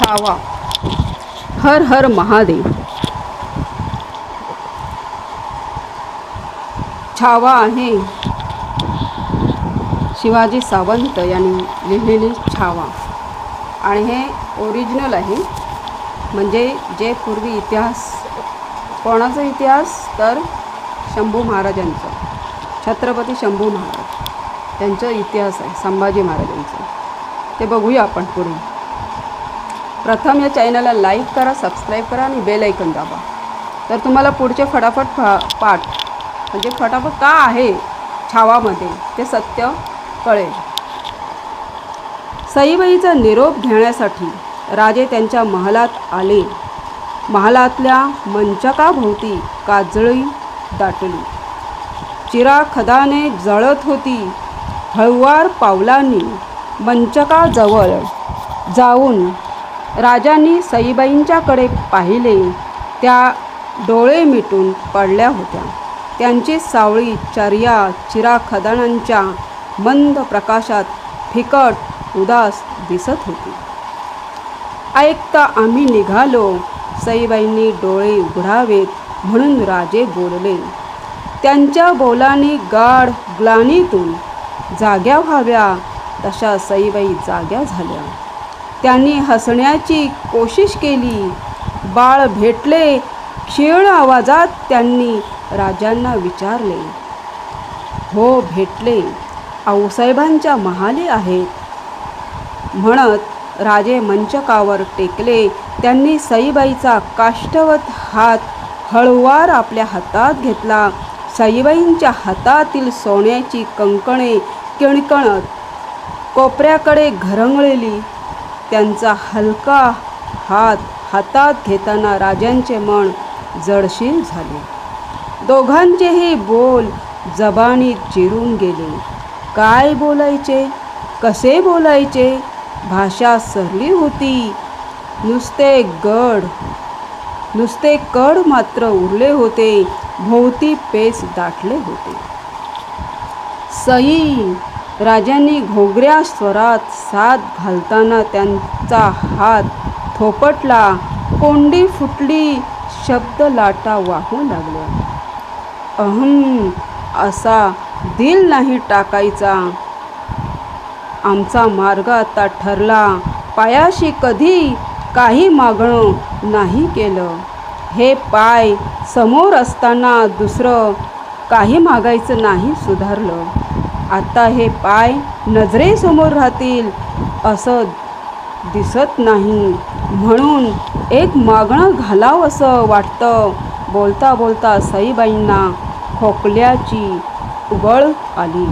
छावा हर हर महादेव. छावा आहे. शिवाजी सावंत यांनी लिहिलेली छावा. आणि हे ओरिजिनल आहे. म्हणजे जे पूर्वी इतिहास कोणाचा इतिहास? तर शंभू महाराजांचा. छत्रपती शंभू महाराज. त्यांचा इतिहास आहे संभाजी महाराजांचा. ते बघूया आपण पुढे. प्रथम या चॅनलला लाईक करा सबस्क्राईब करा आणि बेल ऐकून दाबा. तर तुम्हाला पुढचे फटाफट फा पाठ म्हणजे फटाफट का आहे छावामध्ये ते सत्य कळेल. सईबाईचा निरोप घेण्यासाठी राजे त्यांच्या महालात आले. महालातल्या मंचकाभोवती काजळी दाटली. चिरा खदाने जळत होती. हळुवार पावलांनी मंचकाजवळ जाऊन राजांनी सईबाईंच्याकडे पाहिले. त्या डोळे मिटून पडल्या होत्या. त्यांची सावळी चर्या चिराखदानांच्या मंद प्रकाशात फिकट उदास दिसत होती. ऐकता आम्ही निघालो. सईबाईंनी डोळे उघडावेत म्हणून राजे बोलले त्यांच्या बोलाने गाढ ग्लानीतून जाग्या व्हाव्या तशा सईबाई जाग्या झाल्या. त्यांनी हसण्याची कोशिश केली. बाळ भेटले क्षीण आवाजात त्यांनी राजांना विचारले. हो भेटले. आऊसाहेबांच्या महाले आहेत. म्हणत राजे मंचकावर टेकले. त्यांनी सईबाईचा काष्टवत हात हळुवार आपल्या हातात घेतला. सईबाईंच्या हातातील सोन्याची कंकणे किणकणत कोपऱ्याकडे घरंगळली. त्यांचा हलका हात हातात घेताना राजांचे मन जडशील झाले. दोघांचेही बोल जबानीत चिरून गेले. काय बोलायचे? कसे बोलायचे? भाषा सरली होती. नुसते गड नुसते कड मात्र उरले होते. भोवती पेस दाटले होते. सई राजांनी घोगऱ्या स्वरात साथ घालताना त्यांचा हात थोपटला. कोंडी फुटली शब्द लाटा वाहू लागल्या. अहम असा दिल नाही टाकायचा. आमचा मार्ग आता ठरला. पायाशी कधी काही मागणं नाही केलं. हे पाय समोर असताना दुसरं काही मागायचं नाही सुधारलं. आता हे पाय नजरेसमोर राहतील असं दिसत नाही. म्हणून एक मागणं घालावं असं वाटतं. बोलता बोलता सईबाईंना खोकल्याची उबळ आली.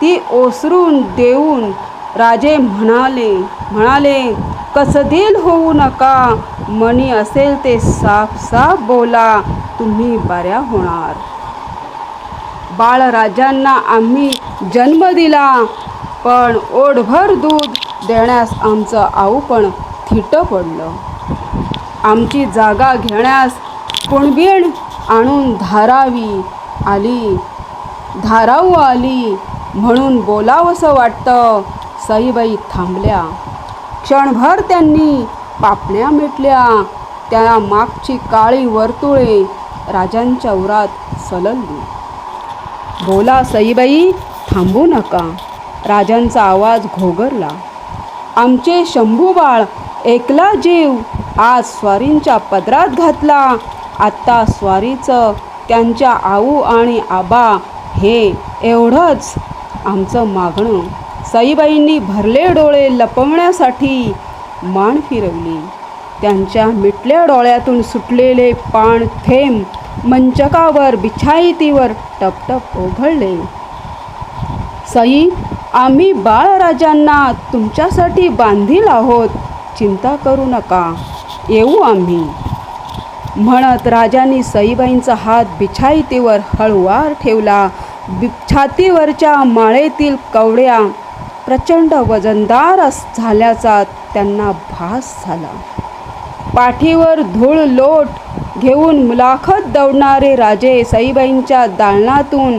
ती ओसरून देऊन राजे म्हणाले म्हणाले कसदील होऊ नका. मनी असेल ते साफ साफ बोला. तुम्ही बऱ्या होणार. बाळराजांना आम्ही जन्म दिला. पण ओढभर दूध देण्यास आमचं आऊ पण थिटं पडलं. आमची जागा घेण्यास कुणबीण आणून धारावी आली. धाराऊ आली म्हणून बोलावंसं वाटतं सईबाई थांबल्या. क्षणभर त्यांनी पापण्या मिटल्या. त्या मागची काळी वर्तुळे राजांच्या उरात सललली. बोला सईबाई थांबू नका. राजांचा आवाज घोगरला. आमचे शंभूबाळ एकला जीव. आज स्वारींच्या पदरात घातला. आत्ता स्वारीचं त्यांच्या आऊ आणि आबा हे एवढंच आमचं मागणं. सईबाईंनी भरले डोळे लपवण्यासाठी मान फिरवली. त्यांच्या मिटल्या डोळ्यातून सुटलेले पाण थेंब मंचकावर बिछाईतीवर टपटप ओघळले. सई आम्ही बाळराजांना तुमच्यासाठी बांधील आहोत. चिंता करू नका. येऊ आम्ही. म्हणत राजांनी सईबाईंचा हात बिछाईतीवर हळुवार ठेवला. बि छातीवरच्या माळेतील कवड्या प्रचंड वजनदार झाल्याचा त्यांना भास झाला. पाठीवर धूळ लोट घेऊन मुलाखत दौडणारे राजे साईबाईंच्या दालनातून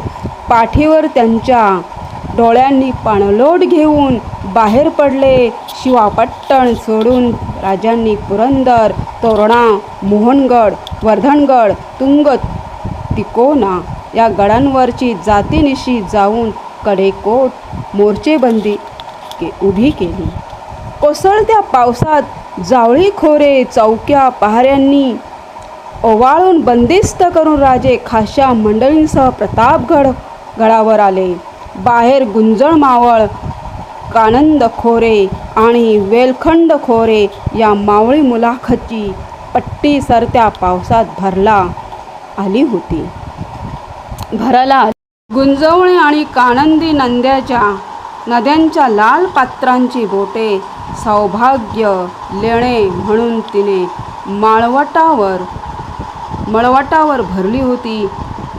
पाठीवर त्यांच्या डोळ्यांनी पाणलोट घेऊन बाहेर पडले. शिवापट्टण सोडून राजांनी पुरंदर तोरणा मोहनगड वर्धनगड तुंग तिकोना या गडांवरची जातीनिशी जाऊन कडेकोट मोर्चेबंदी के उभी केली. कोसळत्या पावसात जावळी खोरे चौक्या पहाऱ्यांनी ओवाळून बंदिस्त करून राजे खाशा मंडळींसह प्रतापगड गडावर आले. बाहेर गुंजळ मावळ कानंद खोरे आणि वेलखंड खोरे या मावळी मुलाखतची पट्टी सरत्या पावसात भरला आली होती. भराला गुंजवणे आणि कानंदी नंद्याच्या नद्यांच्या लाल पात्रांची बोटे सौभाग्य लेणे म्हणून तिने माळवटावर मळवटावर भरली होती.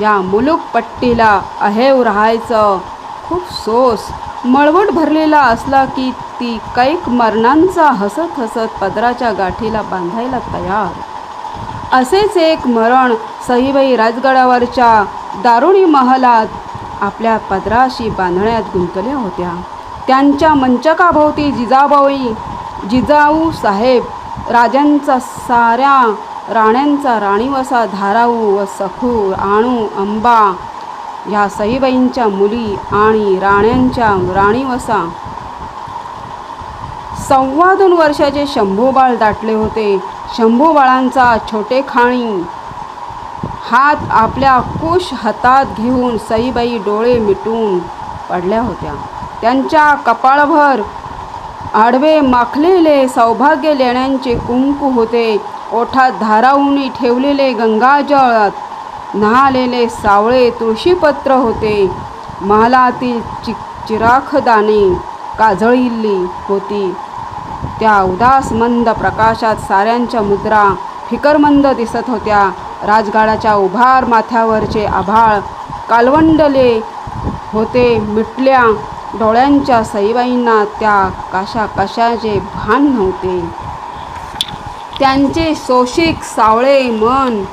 या मुलूक पट्टीला अहेव राहायचं. खूप सोस. मळवट भरलेला असला की ती कैक मरणांचा हसत हसत पदराच्या गाठीला बांधायला तयार. असेच एक मरण सईबाई राजगडावरच्या दारुणी महालात आपल्या पदराशी बांधण्यात गुंतल्या होत्या. त्यांच्या मंचकाभोवती जिजाबाई जिजाऊ साहेब राजांचा साऱ्या राण्यांचा राणीवसा धाराऊ व सखू आणू अंबा ह्या सईबाईंच्या मुली आणि राण्यांच्या राणीवसा. सव्वा दोन वर्षाचे शंभूबाळ दाटले होते. शंभूबाळांचा छोटे खाणी. हात आपल्या कुश हातात घेऊन सईबाई डोळे मिटून पडल्या होत्या. त्यांच्या कपाळभर आडवे माखलेले सौभाग्य लेण्यांचे कुंकू होते. ओठात धारावून ठेवलेले गंगाजळात न्हालेले सावळे तुळशीपत्र होते. महालातील चि चिराखदाने काजळिली होती. त्या उदास मंद प्रकाशात साऱ्यांच्या मुद्रा फिकरमंद दिसत होत्या. राजगाडाच्या उभार माथ्यावरचे आभाळ कालवंडले होते. मिटल्या डोळ्यांच्या सईबाईंना त्या कशा कशाचे भान नव्हते. त्यांचे शोषिक सावळे मन.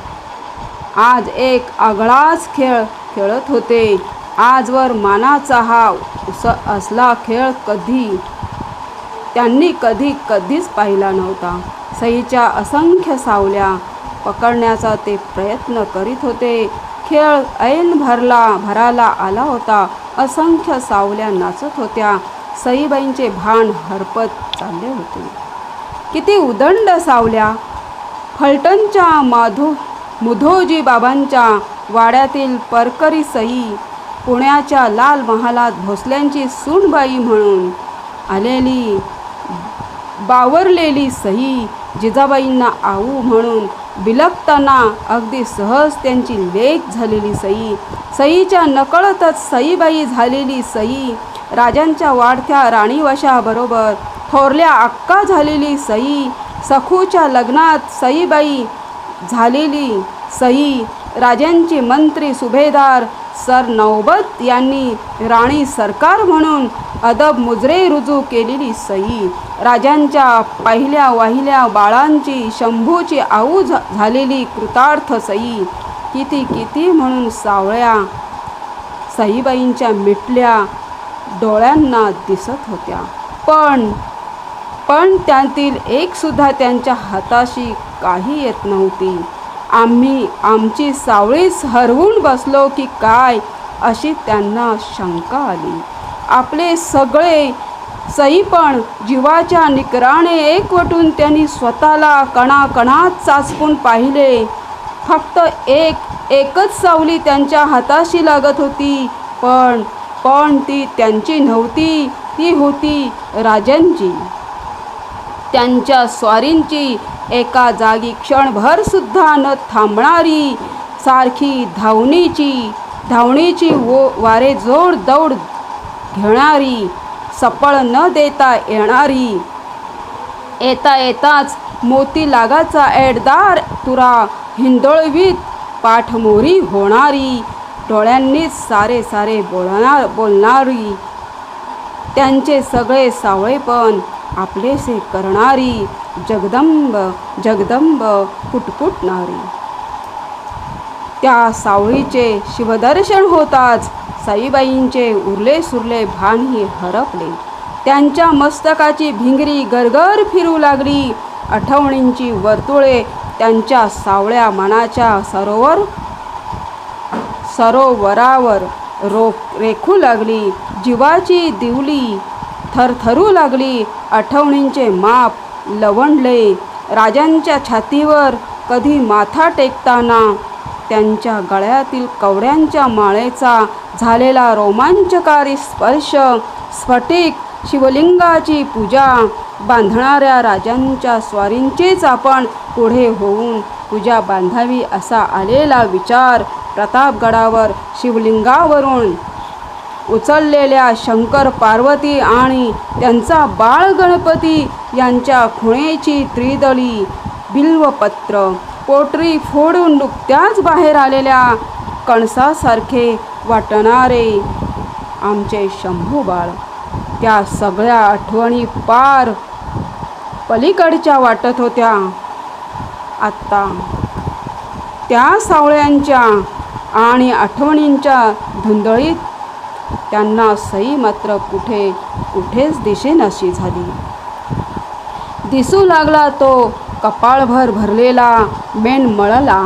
आज एक आगळाच खेळ खेळत होते. आजवर मानाचा हा उस असला खेळ कधी? त्यांनी कधी कधीच पाहिला नव्हता. सईच्या असंख्य सावल्या पकडण्याचा ते प्रयत्न करीत होते. खेळ ऐन भरला भराला आला होता. असंख्य सावल्या नाचत होत्या. सईबाईंचे भान हरपत चालले होते. किती उदंड सावल्या. फलटणच्या माधो मुधोजी बाबांच्या वाड्यातील परकरी सई पुण्याच्या लाल महालात भोसल्यांची सूनबाई म्हणून आलेली बावरलेली सई जिजाबाईंना आऊ म्हणून बिलगताना अगदी सहज त्यांची लेख झालेली सई. सईच्या नकळतच सईबाई झालेली सई राजांच्या वाढत्या राणीवशाबरोबर थोरल्या अक्का झालेली सई सखूच्या लग्नात सईबाई झालेली सई राजांची मंत्री सुभेदार सर नौबत यांनी राणी सरकार म्हणून अदब मुजरे रुजू केलेली सई. राजांच्या पहिल्या वाहिल्या बाळांची शंभूची आऊ झालेली कृतार्थ सई. किती किती म्हणून सावळ्या सईबाईंच्या मिटल्या डोळ्यांना दिसत होत्या. पण पण त्यातील एकसुद्धा त्यांच्या हाताशी काही येत नव्हती. आम्ही आमची सावळीच हरवून बसलो की काय अशी त्यांना शंका आली. आपले सगळे सई पण जीवाच्या निकराने एकवटून त्यांनी स्वतःला कणाकणात चाचपून पाहिले. फक्त एक एकच सावली त्यांच्या हाताशी लागत होती. पण पण ती त्यांची नव्हती. ती होती राजनजी. त्यांच्या स्वारींची एका जागी क्षणभर सुद्धा न थांबणारी सारखी धावणीची धावणीची वो वारे जोड दौड घेणारी सपळ न देता येणारी. येता येताच मोती लागाचा एडदार तुरा हिंदोळवीत पाठमोरी होणारी डोळ्यांनीच सारे सारे बोलणार बोलणारी. त्यांचे सगळे सावळेपण आपलेसे करणारी जगदंब जगदंब कुटकुटणारी त्या सावळीचे शिवदर्शन होताच साईबाईंचे उरले सुरले भानही हरपले. त्यांच्या मस्तकाची भिंगरी गरगर फिरू लागली. आठवणींची वर्तुळे त्यांच्या सावळ्या मनाच्या सरोवर सरोवरावर रो रेखू लागली. जीवाची दिवली थरथरू लागली. आठवणींचे माप लवंडले. राजांच्या छातीवर कधी माथा टेकताना त्यांच्या गळ्यातील कवड्यांच्या माळेचा झालेला रोमांचकारी स्पर्श स्फटिक शिवलिंगाची पूजा बांधणाऱ्या राजांच्या स्वारींचीच आपण पुढे होऊन पूजा बांधावी असा आलेला विचार प्रतापगडावर शिवलिंगावरून उचललेल्या शंकर पार्वती आणि त्यांचा बाळ गणपती यांच्या खुणेची त्रिदळी बिल्वपत्र पोटरी फोडून नुकत्याच बाहेर आलेल्या कणसासारखे वाटणारे आमचे शंभू बाळ. त्या सगळ्या आठवणी पार पलीकडच्या वाटत होत्या. आत्ता त्या सावळ्यांच्या आणि आठवणींच्या धुंदळीत त्यांना सई मात्र कुठे कुठेच दिसेनाशी झाली. दिसू लागला तो कपाळभर भरलेला मेन मळला.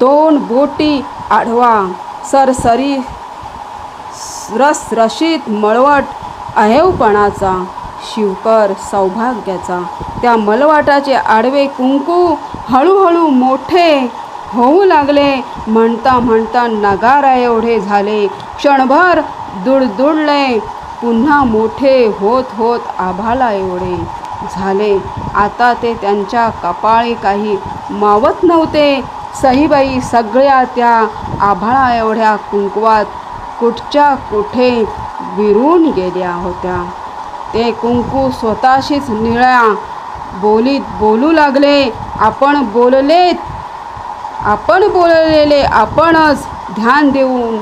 दोन बोटी आढवा सरसरी रसरशीत मळवट अहेवपणाचा शिवकर सौभाग्याचा. त्या मलवाटाचे आडवे कुंकू हळूहळू मोठे होऊ लागले. म्हणता म्हणता नगारा एवढे झाले. क्षणभर दुडदुडले. पुन्हा मोठे होत होत आभाला एवढे झाले. आता ते त्यांच्या कपाळी काही मावत नव्हते. सईबाई सगळ्या त्या आभाळा एवढ्या कुंकवात कुठच्या कुठे विरून गेल्या होत्या. ते कुंकू स्वतःशीच निळ्या बोलीत बोलू लागले. आपण बोललेत. आपण बोललेले आपणच ध्यान देऊन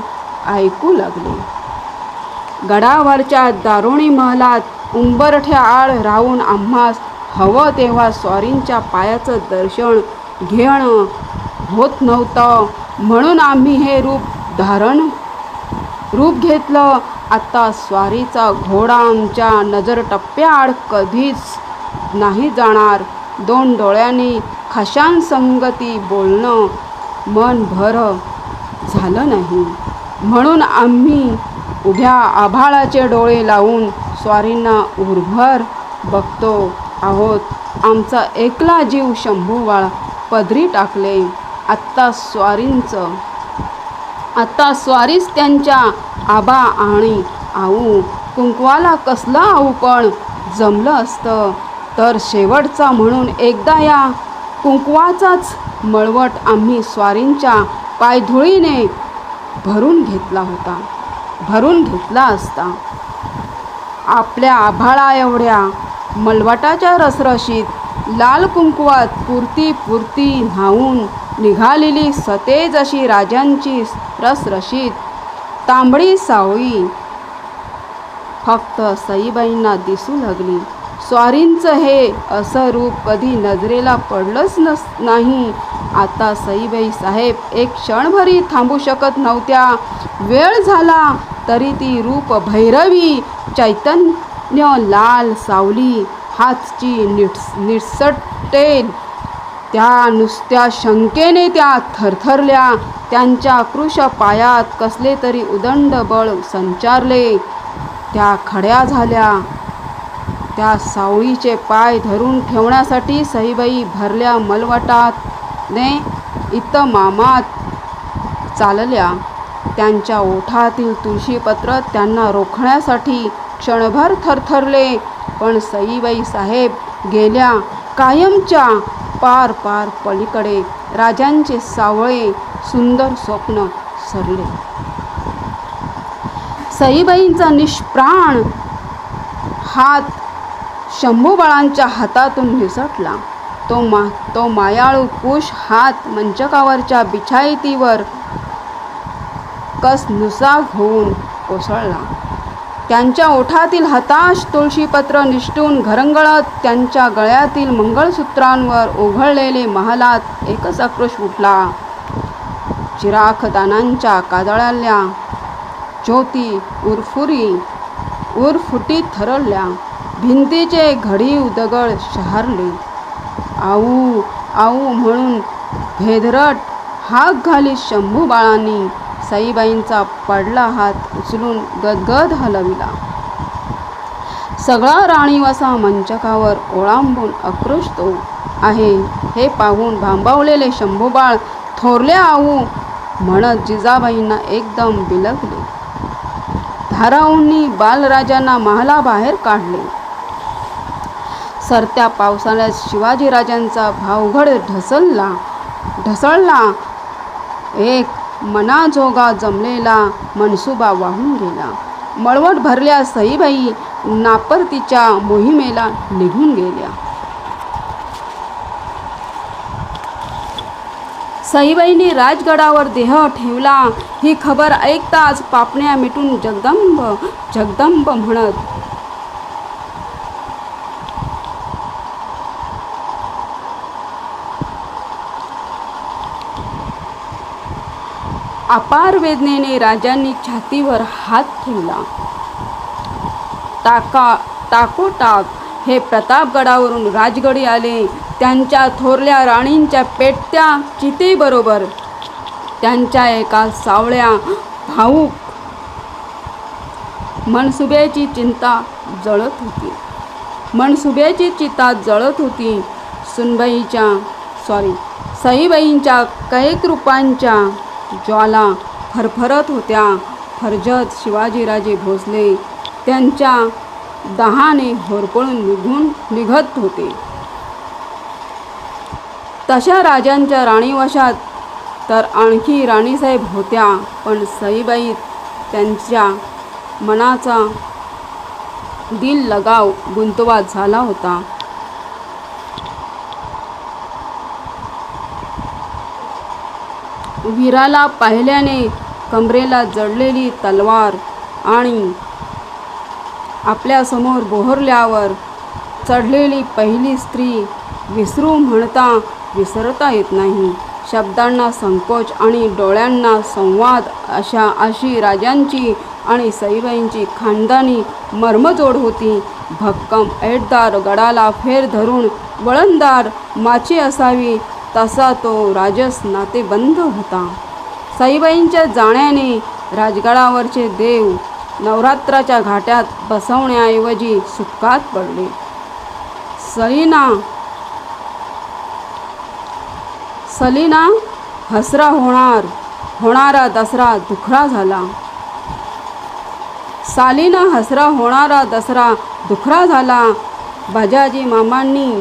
ऐकू लागले. गडावरच्या दारुणी महलात उंबरठ्या आळ राहून आम्हास हवं तेव्हा स्वारींच्या पायाचं दर्शन घेणं होत नव्हतं. म्हणून आम्ही हे रूप धारण रूप घेतलं. आता स्वारीचा घोडा आमच्या नजर टप्प्याआड कधीच नाही जाणार. दोन डोळ्यांनी खशांसंगती बोलणं मन भर झालं नाही. म्हणून आम्ही उभ्या आभाळाचे डोळे लावून स्वारींना उरभर बघतो आहोत. आमचा एकला जीव शंभूवाळ पदरी टाकले. आत्ता स्वारींचं आत्ता स्वारीच त्यांच्या आबा आणि आऊ. कुंकवाला कसलं आऊ पण जमलं असतं. तर शेवटचा म्हणून एकदा या कुंकवाचाच मळवट आम्ही स्वारींच्या पायधुळीने भरून घेतला होता. भरून घेतला असता. आपल्या आभाळा एवढ्या मलवटाच्या रसरशीत लाल कुंकवात पुरती पुरती न्हावून निघालेली सतेज अशी राजांची रसरशीत. तांबडी सावळी फक्त सईबाईंना दिसू लागली. स्वारींचं हे असं रूप कधी नजरेला पडलंच नस नाही. आता सईबाई साहेब एक क्षणभरी थांबू शकत नव्हत्या. वेळ झाला तरी ती रूप भैरवी चैतन्य लाल सावली हातची निट्स निसटेल त्या नुसत्या शंकेने त्या थरथरल्या. त्यांच्या कृश पायात कसले तरी उदंड बळ संचारले. त्या खड्या झाल्या. त्या सावळीचे पाय धरून ठेवण्यासाठी सईबाई भरल्या मलवटात ने इतमामात चालल्या. त्यांच्या ओठातील तुळशीपत्र त्यांना रोखण्यासाठी क्षणभर थरथरले पण सईबाई साहेब गेल्या कायमच्या पार पार पलीकडे राजांचे सावळे सुंदर स्वप्न सरले. सईबाईंचा निष्प्राण हात शंभूबाळांच्या हातातून निसटला तो मा तो मायाळू कुश हात मंचकावरच्या बिछाईतीवर कस नुसा होऊन कोसळला. त्यांच्या ओठातील हताश तुळशीपत्र निष्ठून घरंगळत त्यांच्या गळ्यातील मंगळसूत्रांवर ओघळलेले महालात एकच आक्रोश उठला. चिराखदानांच्या कादळाल्या ज्योती उरफुरी उरफुटी थरळल्या भिंतीचे घडीव दगड शहारले. आऊ आऊ म्हणून भेदरट हाक घालीत शंभू बाळांनी. साईबाईंचा पडला हात उचलून गदगद हलविला. सगळा राणीवासा मंचकावर ओळांबून आक्रोशतो आहे. हे पाहून भांबावलेले शंभूबाळ थोरले आऊ म्हणत जिजाबाईंना एकदम बिलगले. धाराऊंनी बालराजांना महालाबाहेर काढले. सरत्या पावसाळ्यात शिवाजीराजांचा भावघड ढसळला. ढसळला. एक मनाजोगा जमलेला मनसुबा वाहून गेला. मळवट भरल्या सईबाई नापरतीच्या मोहिमेला निघून गेल्या. सईबाईंनी राजगडावर देह ठेवला. ही खबर ऐकताच पापण्या मिटून जगदंब जगदंब म्हणत अपार वेदनेने राजांनी छातीवर हात ठेवला. टाका टाकोटाक हे प्रतापगडावरून राजगडी आले. त्यांच्या थोरल्या राणींच्या पेटत्या चितेबरोबर त्यांच्या एका सावळ्या भाऊक मनसुब्याची चिंता जळत होती. मनसुब्याची चिता जळत होती. सुनबाईच्या सॉरी सईबाईंच्या कैक रूपांच्या ज्वाला फरफरत होत्या. फरजत शिवाजीराजे भोसले. त्यांच्या दहाने होरपळून निघून निघत होते. तशा राजांच्या राणीवशात तर आणखी राणीसाहेब होत्या पण सईबाई त्यांच्या मनाचा दिल लगाव गुंतवा झाला होता. वीराला पाहिल्याने कमरेला जडलेली तलवार आणि आपल्यासमोर बोहरल्यावर चढलेली पहिली स्त्री विसरू म्हणता विसरता येत नाही. शब्दांना संकोच आणि डोळ्यांना संवाद अशा अशी राजांची आणि सईबाईंची खानदानी मर्मजोड होती. भक्कम ऐटदार गडाला फेर धरून वळणदार माची असावी तसा तो राजस नातेबंद होता. साईबाईंच्या जाण्याने राजगडावरचे देव नवरात्राच्या घाट्यात बसवण्याऐवजी सुखात पडले. सलीना सलीना हसरा होणार होणारा दसरा दुखरा झाला. सालीना हसरा होणारा दसरा दुखरा झाला. बाजाजी मामांनी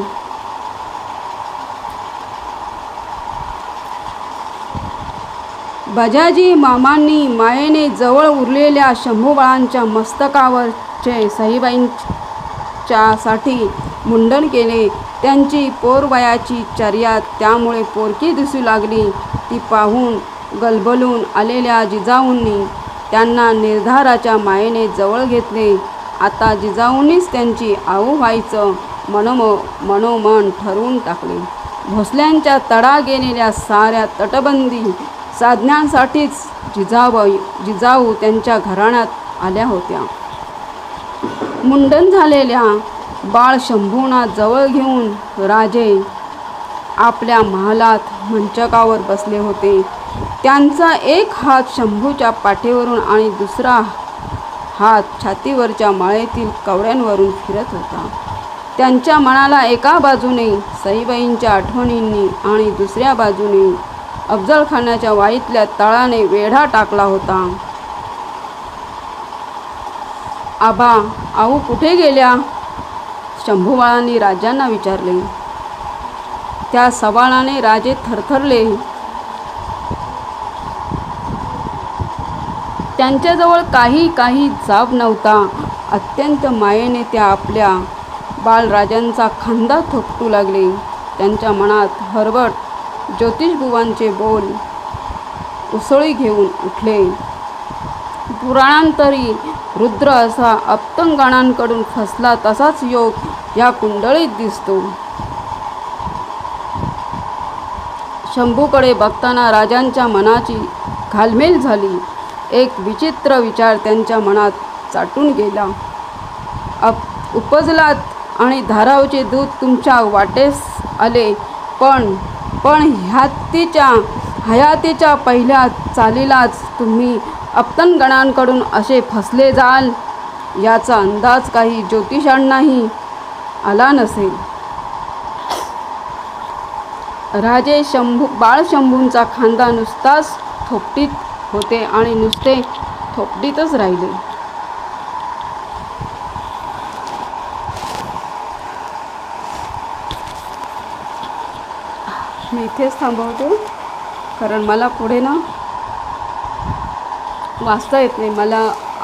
बजाजी मामांनी मायेने जवळ उरलेल्या शंभूबाळांच्या मस्तकावरचे सहीबाईंच्यासाठी मुंडन केले. त्यांची पोरवयाची चर्या त्यामुळे पोरकी दिसू लागली. ती पाहून गलबलून आलेल्या जिजाऊंनी त्यांना निर्धाराच्या मायेने जवळ घेतले. आता जिजाऊंनीच त्यांची आऊ व्हायचं मनोमो मनोमन ठरवून टाकले. भोसल्यांच्या तडा गेलेल्या साऱ्या तटबंदी साधण्यासाठीच जिजाबाई जिजाऊ त्यांच्या घराण्यात आल्या होत्या. मुंडन झालेल्या बाळ शंभूना जवळ घेऊन राजे आपल्या महालात मंचकावर बसले होते. त्यांचा एक हात शंभूच्या पाठीवरून आणि दुसरा हात छातीवरच्या माळेतील कवड्यांवरून फिरत होता. त्यांच्या मनाला एका बाजूने सईबाईंच्या आठवणींनी आणि दुसऱ्या बाजूने अफजलखानाच्या वाईतल्या तळाने वेढा टाकला होता. आबा आऊ कुठे गेल्या? शंभूबाळांनी राजांना विचारले. त्या सवाळाने राजे थरथरले. त्यांच्याजवळ काही काही जाब नव्हता. अत्यंत मायेने त्या आपल्या बालराजांचा खांदा थोपटू लागले. त्यांच्या मनात हरबट ज्योतिषबुवांचे बोल उसळी घेऊन उठले. पुराणांतरी रुद्र असा अप्तंगणांकडून फसला तसाच योग या कुंडळीत दिसतो. शंभूकडे बघताना राजांच्या मनाची घालमेल झाली. एक विचित्र विचार त्यांच्या मनात चाटून गेला. अप उपजलात आणि धारावचे दूध तुमच्या वाटेस आले पण पण ह्यातीच्या हयातीच्या पहिल्या चालीलाच तुम्ही अपतनगणांकडून असे फसले जाल. याचा अंदाज काही ज्योतिषांनाही आला नसेल. राजे शंभू बाळशंभूंचा खांदा नुसताच थोपटीत होते आणि नुसते थोपटीतच राहिले मी इथेच थांबवते. कारण मला पुढे ना वाचता येत नाही. मला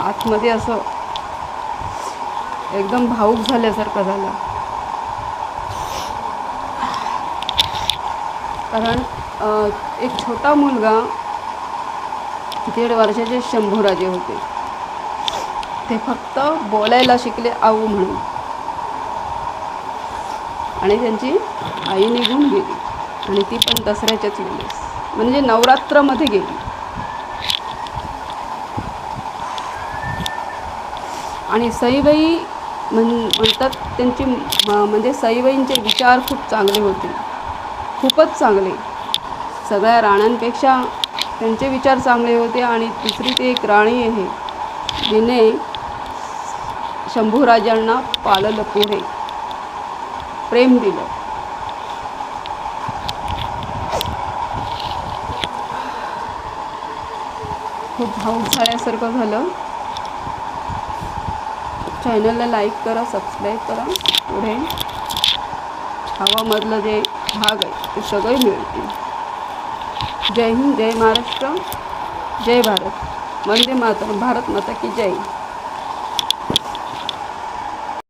आतमध्ये असं एकदम भाऊक झाल्यासारखं झालं. कारण एक छोटा मुलगा दीड वर्षाचे शंभूराजे होते. ते फक्त बोलायला शिकले आऊ म्हणून. आणि त्यांची आई निघून गेली. आणि ती पण दसऱ्याच्याच वेळेस म्हणजे नवरात्रामध्ये गेली. आणि सईबाई म्हण म्हणतात त्यांची म्हणजे सईबाईंचे विचार खूप चांगले होते. खूपच चांगले. सगळ्या राण्यांपेक्षा त्यांचे विचार चांगले होते आणि दुसरी ती एक राणी आहे जिने शंभूराजांना पाललं पुढे. प्रेम दिलं. खूप भाऊक झाल्यासारखं झालं. चॅनलला लाईक करा सबस्क्राईब करा. पुढे हवामधलं जे भाग आहे ते सगळे मिळतील. जय हिंद जय महाराष्ट्र जय भारत. वंदे माता भारत माता की जय.